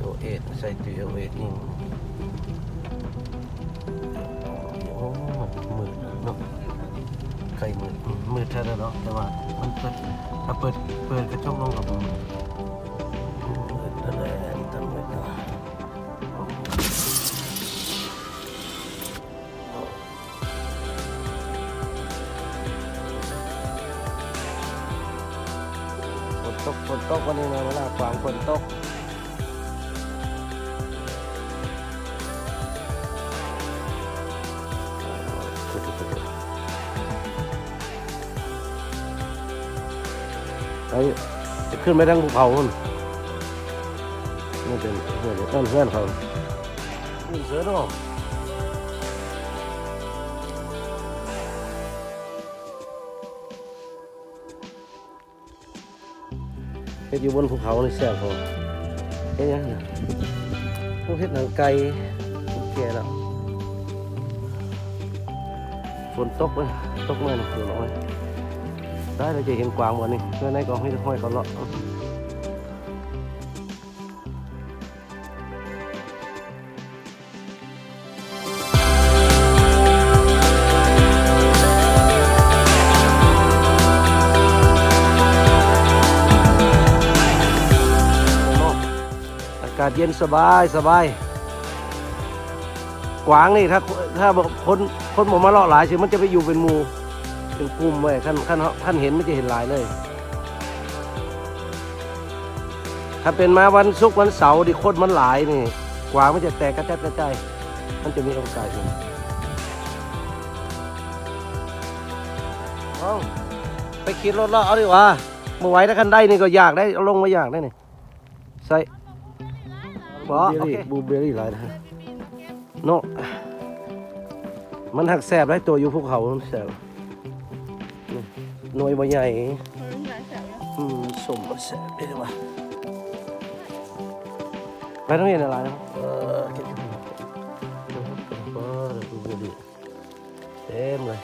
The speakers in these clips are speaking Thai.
308ใส่308ยิงโอ้มืดเนาะไกลมืดอืมมืดแท้แล้วเนาะแต่ว่ามันเปิดถ้าเปิดเปิดกระจกลงกับมืดมือะไรแต่มืดเนาะฝนตกฝนตกวันนี้นะเวลาขวางฝนตก ขึ้นไปทางภูเขานู่นนี่เป็นเพื่อนเพื่อนเพื่อนเขาขึ้นเสือเนาะเฮ็ดอยู่บนภูเขานี่แซ่บพอเฮ็ดยังไงพวกเฮ็ดหนังไก่พวกแก่แล้วฝนตกเลยตกเลยนะฝนน้อย ได้เราจะเห็นกวางวันนี้เพื่อนในกองให้ห้อยเขาเลาะอากาศเย็นสบายสบาย กวางนี่ถ้าถ้าคนคนหมมาเลาะหลายสิมันจะไปอยู่เป็นหมู่ เป็นกลุ่มไว้ขั้นขั้นขั้นเห็นไม่จะเห็นหลายเลย ถ้าเป็นมาวันศุกร์วันเสาร์ดิคนมันหลายนี่ กว่ามันจะแตกกระจัดกระจายมันจะมีโอกาสอยู่เอาไปขี่รถเลาะเอาดีกว่าเมื่อไหวถ้าคันได้นี่ก็อยากได้เอาลงมาอยากได้นี่ใส่บอโอเคบูเบอรี่หลายนะโนมันหักแสบได้ตัวอยู่ภูเขามันแสบ หน่วยบ่ใหญ่อืมสมบ่แซ่บเด้อว่ะไปโรงเรียนอะไรนะเออเก็บที่หัวเออดูดูดิเต็มเลย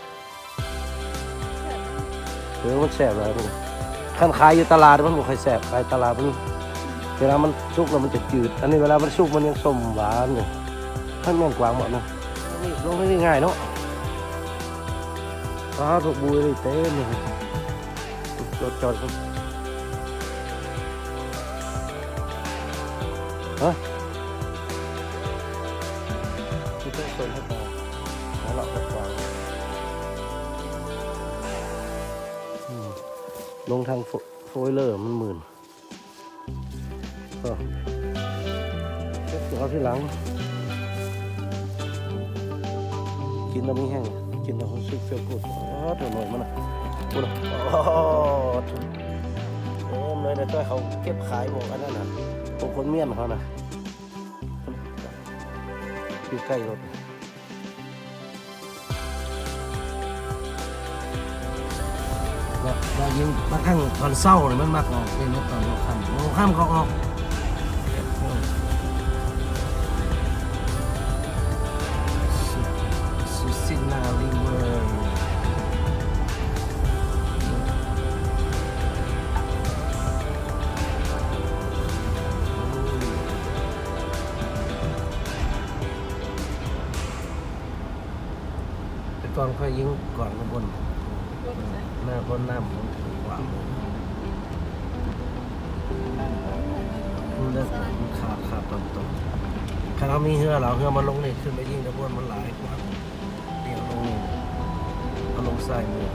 เออมันแซ่บเลยมันคันขายอยู่ตลาดมันบ่ค่อยแซ่บขายตลาดมันเวลามันสุกแล้วมันจะจืด อันนี้เวลามันสุกมันยังส้มหวานอยู่ท่านแม่นกวางหมดนะนี่ลงได้ง่ายเนาะปลาถูกบุยเลยเต็มเลย รถจอดครับฮะที่ต้องชนให้ตาหาหลอกกวางอืมลงทางโฟโฟยเลอร์มันหมื่นก็เก็บเอาที่หลัง กินแล้วไม่แห้งกินแล้วรู้สึกเฟีลกูดอ๋อตัวหน่อยมันอะ พูดอะโอ้โหเต็มเลยนะจ้อยเขาเก็บขายหมดอันนั้นนะพวกคนเมียนเขานะอยู่ใกล้รถเราเรายิงบางครั้งตอนเศร้าเนี่ยมันมากออกเล่นรถตอนหัวค่ำหัวค่ำเขาออก ตอนค่อยยิงก่อนข้างบนหน้าคนหน้าผมกว่างมันเลิกขาดขาดตรงตรงถ้าเรามีเหือเราเหือมันลงนี่ขึ้นไปยิงตะบนมันหลายกว่าเดี่ยวลงนี่เอาลงใส่มือ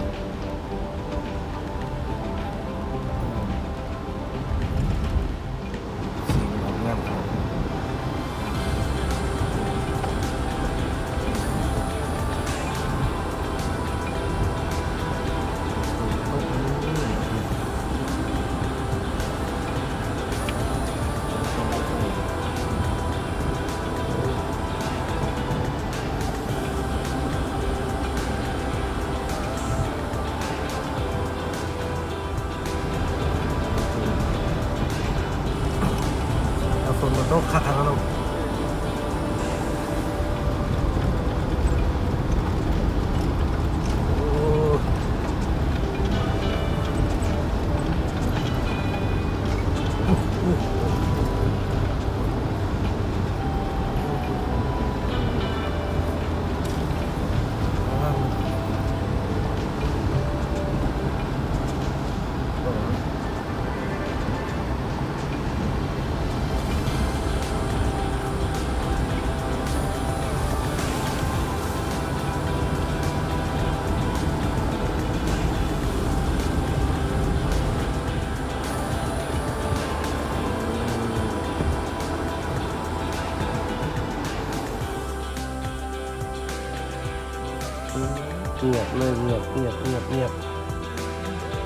เงียบเลยเงียบเงียบเงียบเงียบ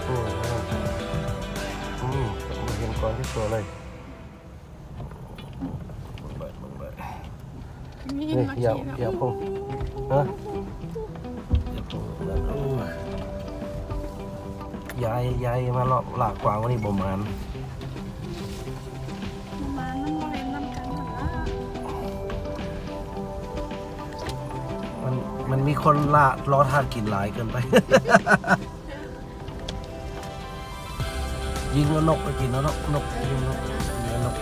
อืมอืมมาเห็นก่อนที่ตัวเลยเปิดเปิดมีเฮ้ยมาอย่าขี่แล้วอย่าพุ่งฮะอย่าพุ่งนั่นอู้ยายยายมาหลอกหลากกวางวันนี้บ่มาน มันมีคนล่ารอทานกินหลายเกินไป ยิงแล้วนกไปกินแล้วนกนกยิงนกยิงแล้วนก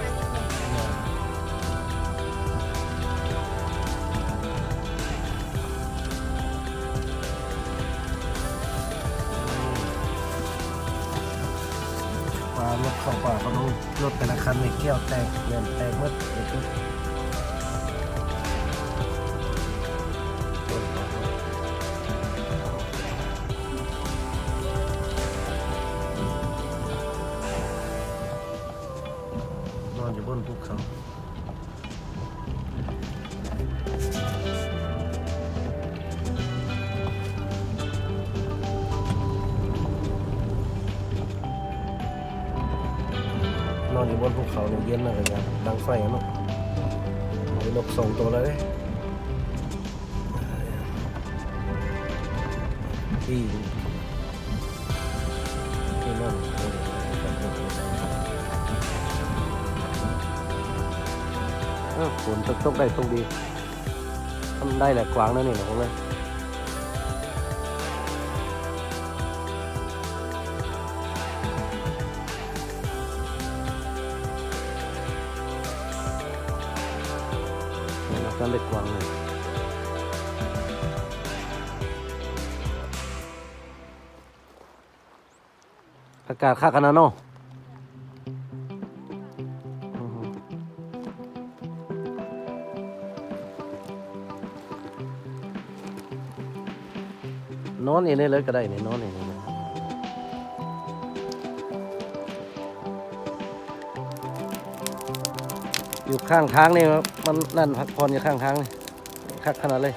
ปลารถเข้าป่าเขาต้องรถแต่ละคันในแก้วแตกเล่นแตกหมดเดี๋ย อนอยู่บนภูเขานอนอยู่บนภูเขาเนี่ยเย็นมากเลยนะดังไฟอะเนาะมีนกสองตัวเลยที่ที่นั่นเออเฝนตกตกได้ตกดีทำได้แหละกวางนั่นนี่นะผมเลยการเล็กกวางเลยอากาศค่ากันนะเนาะ นอนอย่างนี้เลยก็ได้นี่นอนอย่างนี้เลยอยู่ข้างทางนี่มันนั่นพักผ่อนอยู่ข้างทางนี่คักขนาดเลย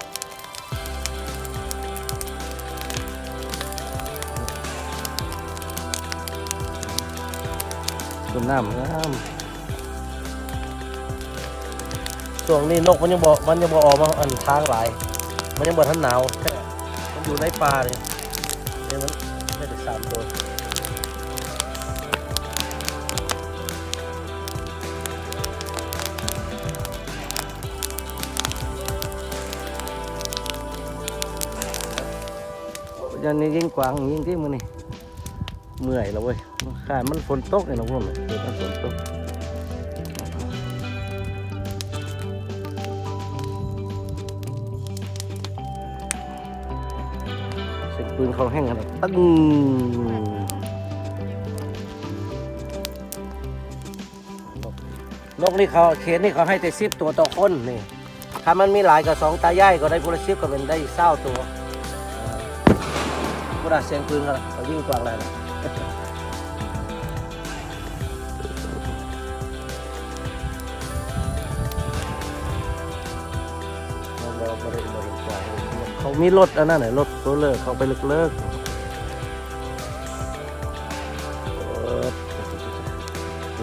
ต้นน้ำงามช่วงนี้นกมันยังบอกมันยังบอกออกมาอันทางหลาย มันยังบอกท่านหนาวแค่ อยู่ในป่าเลยเนี่ยมันไม่ได้สามตัวยันนี้ยิงกวางยิงที่มันนี่เมื่อยแล้วเว้ยขาดมันฝนตกเนี่ยนะพวกมันเดี๋ยมันฝนตก ปืนเขาแห้งขนาดตึ้งนกนี่เขาเขนนี่เขาให้แต่ซิบตัวต่อคนนี่ถ้ามันมีหลายกับสองตายายก็ได้กุละสิบก็เป็นได้เศร้าตัวกูได้เสียงปืนเขาเขายิ่งกวางอะไรนะ มีรถอันนั้นไหนรถโซเลอร์เขาไปเลิกเลิก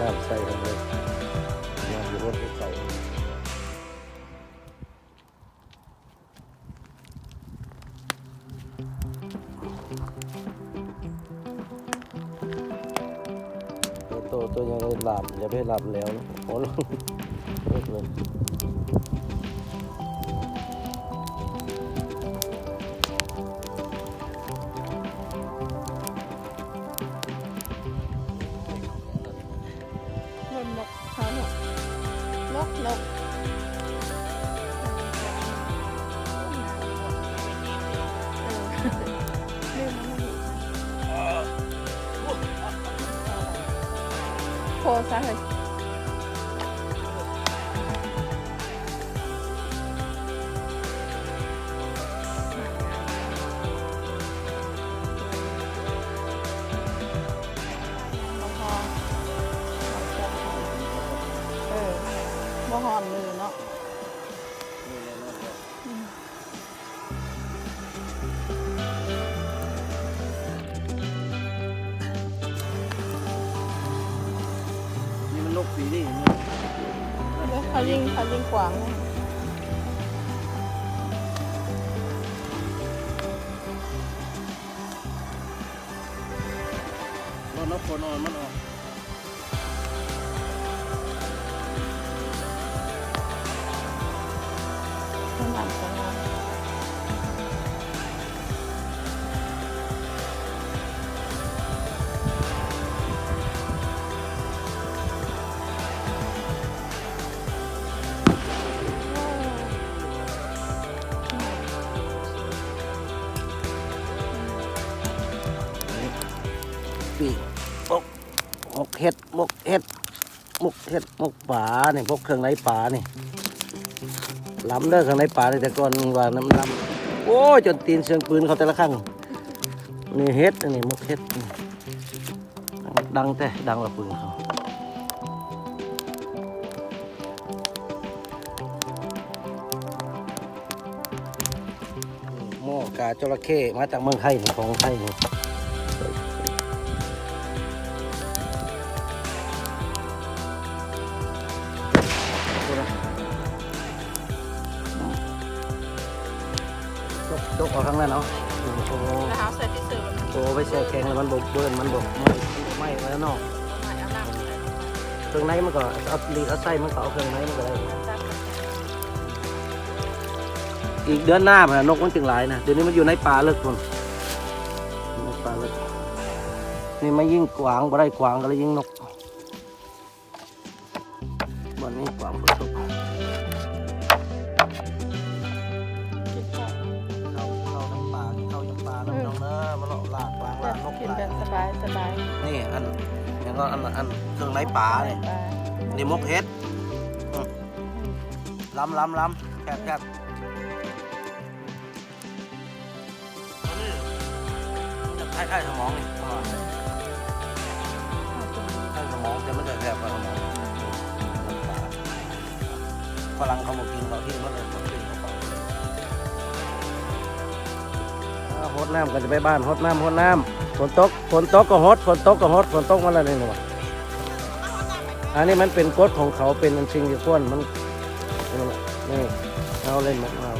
น้ำใส่กันเลยน้ำอยู่บนภูเขาตัวตัวยังไงหลับอย่าไปหลับแล้วโอ้โหเลิกเลย ซะเลยบ่พอเออบ่หอมมือเนาะ เขายิงนะนนนกคนนอนมันออก ปีมกมกเห็ดมกเห็ดมกเห็ดมกป่าเนี่ยพวกเครื่องในป่านี่ล้ำเด้อเครื่องในป่านี่แต่ก่อนว่าน้ำล้ำโอ้จนตีนเสียงปืนเขาแต่ละครั้งนี่เห็ดนี่มกเห็ดดังแต่ดังกว่าปืนเขาหม้อกาจระเข้มาจากเมืองไทยของไทยนี่ ออกข้างนั้นเนาะอืมโอ้โหแล้วเขาใส่ที่เสือมันโอ้ไปแช่แข็งแล้วมันบกเบิ้นมันบกไม่ไม่แล้วเนาะหมายเอาหน้ามันเลยเครื่องในมันก็เอาลีดเอาไส้มันก็เอาเครื่องในมันก็ได้จับอีกเดือนหน้ามันนกมันจึงหลายนะเดี๋ยวนี้มันอยู่ในป่าเลิกคนในป่าเลิกนี่มายิ่งกวางบ่ได้กวางก็เลยยิ่งนก อันนี่ก็อันอันเครื่องในป่าเนี่ยนี่มกเฮ็ดล้ำล้ำล้ำแคบแคบนี่จะคล้ายๆสมองนี่ประมาณนี้คล้ายสมองแต่มันจะแคบกว่าสมองฝรั่งเขาบอกกินเขาที่มันเลย ฮดน้ำก็จะไปบ้านฮดน้ำฮดน้ำฝนตกฝนตกก็ฮดฝนตกก็ฮดฝนตกมาแล้วนี่หนูอันนี้มันเป็นกฎของเขาเป็นสิ่งที่ควรมันนี่เอาเล่นมันเอา